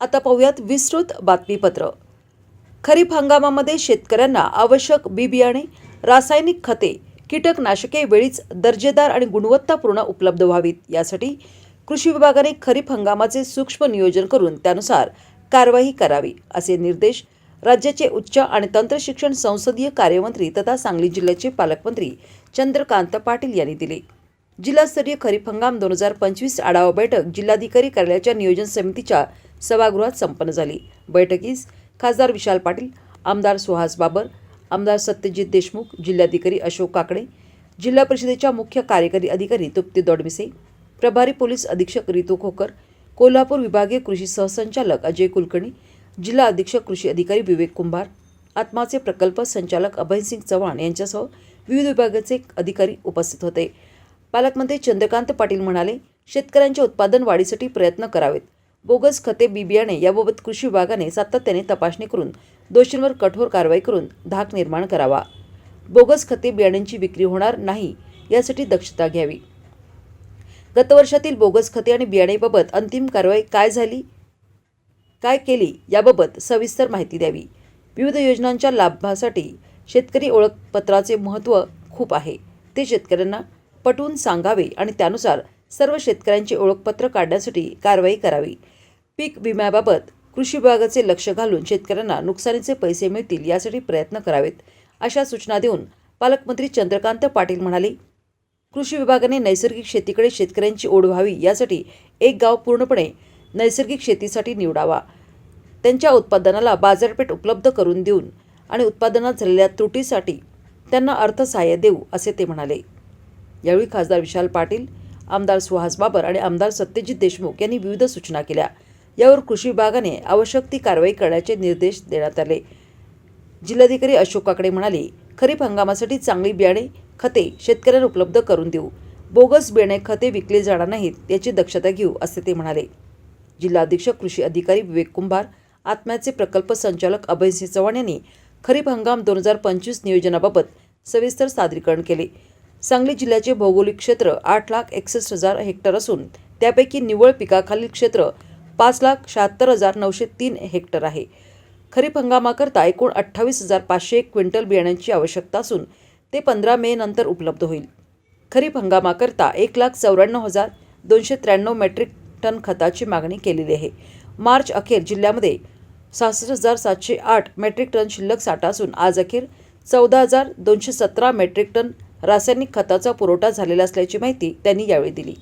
आता पाहूयात विस्तृत बातमीपत्र. खरीप हंगामामध्ये शेतकऱ्यांना आवश्यक बी बियाणे रासायनिक खते कीटकनाशके वेळीच दर्जेदार आणि गुणवत्तापूर्ण उपलब्ध व्हावीत. यासाठी कृषी विभागाने खरीप हंगामाचे सूक्ष्म नियोजन करून त्यानुसार कारवाई करावी असे निर्देश राज्याचे उच्च आणि तंत्रशिक्षण संसदीय कार्यमंत्री तथा सांगली जिल्ह्याचे पालकमंत्री चंद्रकांत पाटील यांनी दिले. जिल्हास्तरीय खरीप हंगाम दोन हजार पंचवीस आढावा बैठक जिल्हाधिकारी कार्यालयाच्या नियोजन समितीच्या सभागृहात संपन्न झाली. बैठकीस खासदार विशाल पाटील आमदार सुहास बाबर आमदार सत्यजित देशमुख जिल्हाधिकारी अशोक काकडे जिल्हा परिषदेच्या मुख्य कार्यकारी अधिकारी तृप्ती दोडमिसे प्रभारी पोलीस अधीक्षक रितू खोकर कोल्हापूर विभागीय कृषी सहसंचालक अजय कुलकर्णी जिल्हा अधीक्षक कृषी अधिकारी विवेक कुंभार आत्माचे प्रकल्प संचालक अभयसिंग चव्हाण यांच्यासह विविध विभागाचे अधिकारी उपस्थित होते. पालकमंत्री चंद्रकांत पाटील म्हणाले शेतकऱ्यांच्या उत्पादन वाढीसाठी प्रयत्न करावेत. बोगस खते बी बियाणे याबाबत कृषी विभागाने सातत्याने तपासणी करून दोषींवर कठोर कारवाई करून धाक निर्माण करावा. बोगस खते बियाण्यांची विक्री होणार नाही यासाठी दक्षता घ्यावी. गतवर्षातील बोगस खते आणि बियाणेबाबत अंतिम कारवाई काय झाली? काय केली? याबाबत सविस्तर माहिती द्यावी. विविध योजनांच्या लाभासाठी शेतकरी ओळखपत्राचे महत्त्व खूप आहे. ते शेतकऱ्यांना पटवून सांगावे आणि त्यानुसार सर्व शेतकऱ्यांची ओळखपत्र काढण्यासाठी कारवाई करावी. पीक विम्याबाबत कृषी विभागाचे लक्ष घालून शेतकऱ्यांना नुकसानीचे पैसे मिळतील यासाठी प्रयत्न करावेत अशा सूचना देऊन पालकमंत्री चंद्रकांत पाटील म्हणाले कृषी विभागाने नैसर्गिक शेतीकडे शेतकऱ्यांची ओढ व्हावी यासाठी एक गाव पूर्णपणे नैसर्गिक शेतीसाठी निवडावा. त्यांच्या उत्पादनाला बाजारपेठ उपलब्ध करून देऊन आणि उत्पादनात झालेल्या त्रुटीसाठी त्यांना अर्थसहाय्य देऊ असे ते म्हणाले. यावेळी खासदार विशाल पाटील आमदार सुहास बाबर आणि आमदार सत्यजित देशमुख यांनी विविध सूचना केल्या. यावर कृषी विभागाने आवश्यक ती कारवाई करण्याचे निर्देश देण्यात आले. जिल्हाधिकारी अशोक काकडे म्हणाले खरीप हंगामासाठी चांगली बियाणे खते शेतकऱ्यांना उपलब्ध करून देऊ. बोगस बियाणे खते विकले जाणार नाहीत याची दक्षता घेऊ असे ते म्हणाले. जिल्हा अधीक्षक कृषी अधिकारी विवेक कुंभार आत्म्याचे प्रकल्प संचालक अभयसिंह चव्हाण यांनी खरीप हंगाम दोन हजार पंचवीस नियोजनाबाबत सविस्तर सादरीकरण केले. सांगली जिल्ह्याचे भौगोलिक क्षेत्र आठ लाख एकसष्ट हजार हेक्टर असून त्यापैकी निव्वळ पिकाखालील क्षेत्र पाच लाख शहात्तर हजार नऊशे तीन हेक्टर आहे. खरीप हंगामाकरता एकूण अठ्ठावीस हजार पाचशे एक क्विंटल बियाण्यांची आवश्यकता असून ते पंधरा मे नंतर उपलब्ध होईल. खरीप हंगामाकरता एक लाख चौऱ्याण्णव हजार दोनशे त्र्याण्णव मेट्रिक टन खताची मागणी केलेली आहे. मार्च अखेर जिल्ह्यामध्ये सहासष्ट हजार सातशे आठ मेट्रिक टन शिल्लक साठा असून आज अखेर चौदा हजार दोनशे सतरा मेट्रिक टन रासायनिक खताचा पुरवठा झालेला असल्याची माहिती त्यांनी यावेळी दिली.